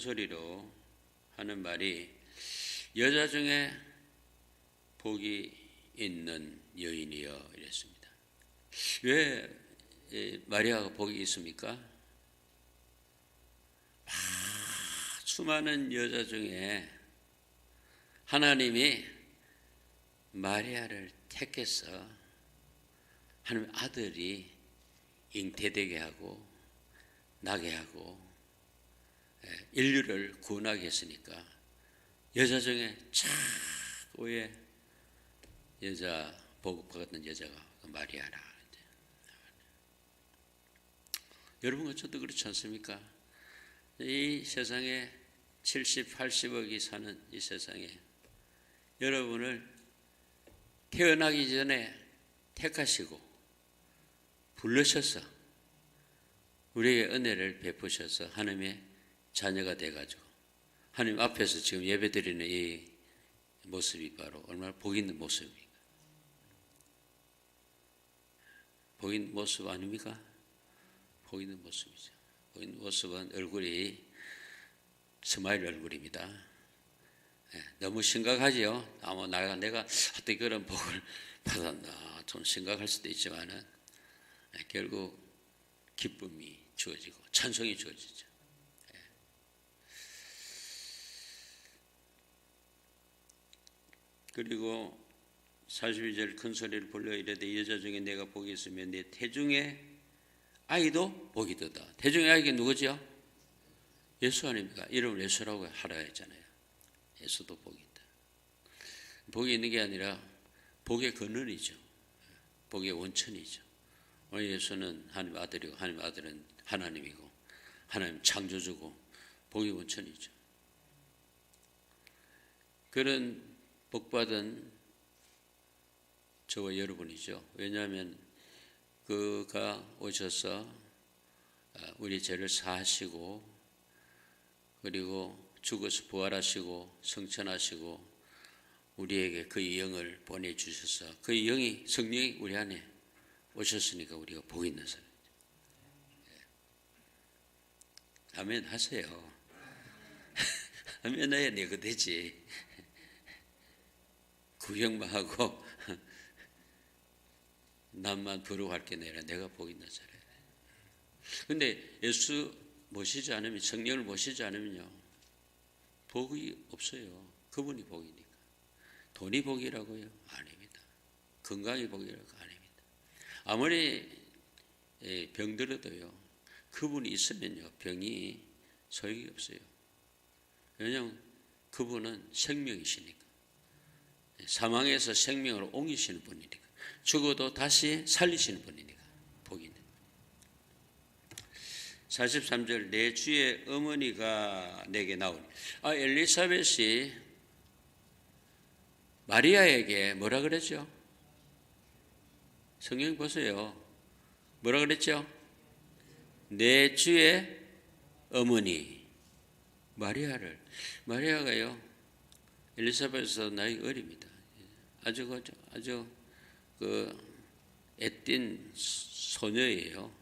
소리로 하는 말이 여자 중에 복이 있는 여인이여 이랬습니다. 왜 마리아가 복이 있습니까? 수많은 여자 중에 하나님이 마리아를 택해서 하나님 아들이 잉태되게 하고 나게 하고 예, 인류를 구원하게 했으니까 여자 중에 최고의 여자 복 받았던 여자가 그 마리아라. 여러분 저도 그렇지 않습니까? 이 세상에 70, 80억이 사는 이 세상에 여러분을 태어나기 전에 택하시고 불러셔서 우리에게 은혜를 베푸셔서 하나님의 자녀가 돼가지고 하나님 앞에서 지금 예배드리는 이 모습이 바로 얼마나 복 있는 모습입니까? 복 있는 모습 아닙니까? 복 있는 모습이죠. 복 있는 모습은 얼굴이 스마일 얼굴입니다. 네, 너무 심각하지요. 아마 내가 내가 어떻게 그런 복을 받았나 좀 심각할 수도 있지만은 네, 결국 기쁨이 주어지고 찬송이 주어지죠. 그리고 42절 큰 소리를 불러 이르되 여자 중에 내가 복이 있으면 내 태중에 아이도 복이도다. 태중의 아이가 누구죠? 예수 아닙니까? 이름을 예수라고 하라 했잖아요. 예수도 복이 있다. 복이 있는 게 아니라 복의 근원이죠. 복의 원천이죠. 오늘 예수는 하나님 아들이고 하나님 아들은 하나님이고 하나님 창조주고 복의 원천이죠. 그런 복받은 저와 여러분이죠. 왜냐하면 그가 오셔서 아, 우리 죄를 사하시고 그리고 죽어서 부활하시고 성천하시고 우리에게 그의 영을 보내주셔서 그의 영이 성령이 우리 안에 오셨으니까 우리가 복 있는 사람이죠. 예. 아멘 하세요. 아멘 해야 내가 되지. 구경만 하고 남만 부러워할 게 아니라 내가 복 있는 사람. 근데 예수 모시지 않으면 성령을 모시지 않으면요 복이 없어요. 그분이 복이니까. 돈이 복이라고요? 아닙니다. 건강이 복이라고 아닙니다. 아무리 예, 병들어도요 그분이 있으면요 병이 소용이 없어요. 왜냐하면 그분은 생명이시니까. 사망에서 생명으로 옮기시는 분이니까. 죽어도 다시 살리시는 분이니까. 복이 있는 43절 내 주의 어머니가 내게 나오니 아 엘리사벳이 마리아에게 뭐라 그랬죠? 성경 보세요. 뭐라 그랬죠? 내 주의 어머니 마리아를 마리아가요 엘리사벳에서 나이 어립니다. 아주 아주 아주 그 애띤 소녀예요.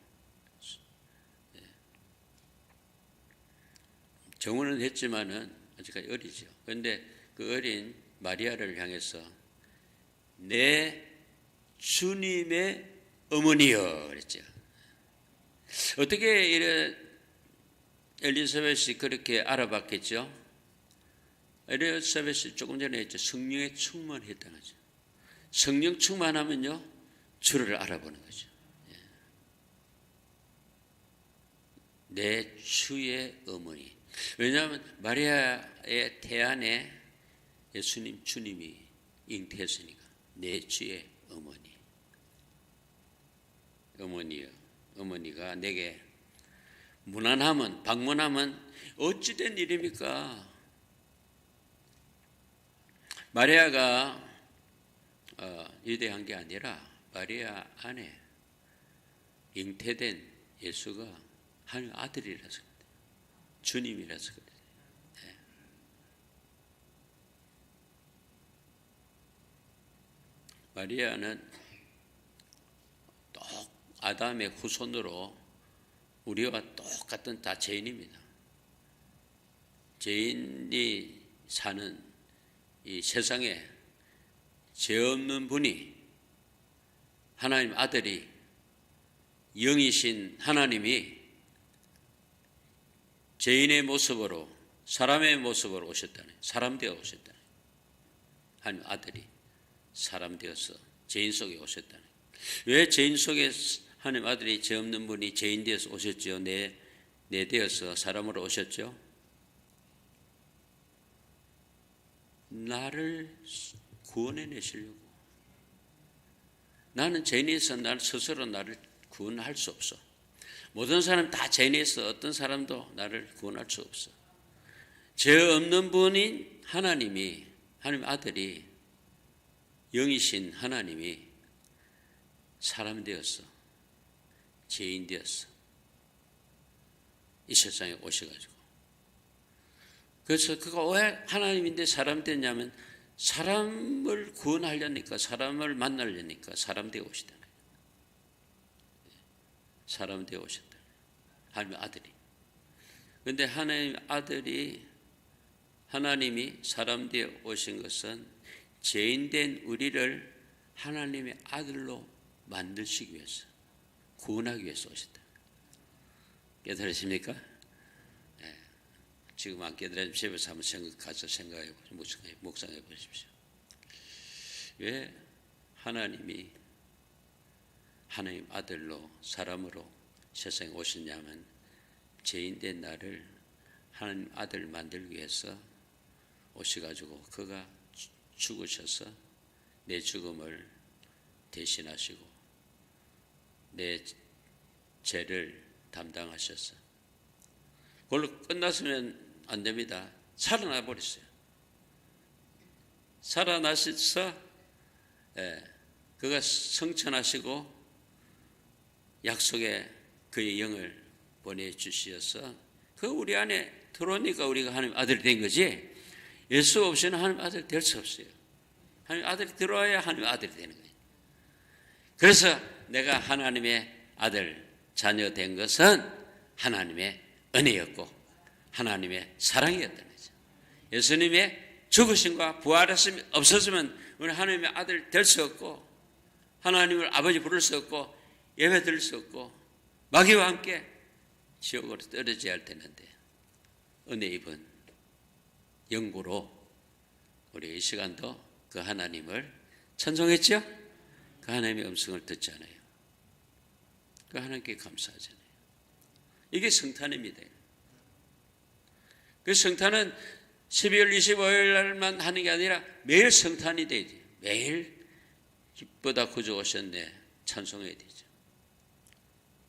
정원은 했지만은 아직까지 어리죠. 그런데 그 어린 마리아를 향해서 내 주님의 어머니여 그랬죠. 어떻게 이래 엘리사벳이 그렇게 알아봤겠죠? 엘리사벳이 조금 전에 했죠. 성령에 충만했다는 거죠. 성령 충만하면요, 주를 알아보는 거죠. 예. 내 주의 어머니. 왜냐하면 마리아의 태안에 예수님 주님이 잉태했으니까 내 주의 어머니. 어머니요. 어머니가 내게 무난하면 방문하면 어찌된 일입니까? 마리아가 어, 유대한 게 아니라 마리아 안에 잉태된 예수가 하나님 아들이라서. 주님이라서 그래. 네. 마리아는 똑 아담의 후손으로 우리와 똑같은 다 죄인입니다. 죄인이 사는 이 세상에 죄 없는 분이 하나님 아들이 영이신 하나님이 죄인의 모습으로 사람의 모습으로 오셨다네. 사람 되어 오셨다네. 하나님 아들이 사람 되어서 죄인 속에 오셨다네. 왜 죄인 속에 하나님 아들이 죄 없는 분이 죄인 되어서 오셨죠? 내, 내 되어서 사람으로 오셨죠? 나를 구원해 내시려고. 나는 죄인에서 난 스스로 나를 구원할 수 없어. 모든 사람 다 죄인에서 어떤 사람도 나를 구원할 수 없어. 죄 없는 분인 하나님이 하나님 아들이 영이신 하나님이 사람 되었어. 죄인 되었어. 이 세상에 오셔가지고. 그래서 그가 왜 하나님인데 사람 됐냐면 사람을 구원하려니까 사람을 만나려니까 사람 되어 오시다. 사람 되어 오셨다. 하나님 아들이. 근데 하나님 아들이 하나님이 사람 되어 오신 것은 죄인된 우리를 하나님의 아들로 만드시기 위해서 구원하기 위해서 오셨다. 깨달으십니까? 네. 지금 안 깨달으면 집에서 한번 생각, 가서 생각해 보십시오. 묵상해, 보십시오. 왜 하나님이 하나님 아들로 사람으로 세상에 오셨냐면 죄인된 나를 하나님 아들 만들기 위해서 오셔가지고 그가 죽으셔서 내 죽음을 대신하시고 내 죄를 담당하셔서 그걸로 끝났으면 안 됩니다. 살아나 버렸어요. 살아나셔서 예, 그가 성천하시고 약속의 그의 영을 보내주시어서 그 우리 안에 들어오니까 우리가 하나님 아들이 된 거지 예수 없이는 하나님 아들 될 수 없어요. 하나님 아들이 들어와야 하나님 아들이 되는 거예요. 그래서 내가 하나님의 아들 자녀 된 것은 하나님의 은혜였고 하나님의 사랑이었던 거죠. 예수님의 죽으심과 부활하심이 없었으면 우리 하나님의 아들 될 수 없고 하나님을 아버지 부를 수 없고 예배 드릴 수 없고 마귀와 함께 지옥으로 떨어져야 할 텐데 은혜 입은 영구로 우리 이 시간도 그 하나님을 찬송했죠? 그 하나님의 음성을 듣잖아요. 그 하나님께 감사하잖아요. 이게 성탄입니다. 그 성탄은 12월 25일 날만 하는 게 아니라 매일 성탄이 되지. 매일 기쁘다 구주 오셨네 찬송해야 되죠.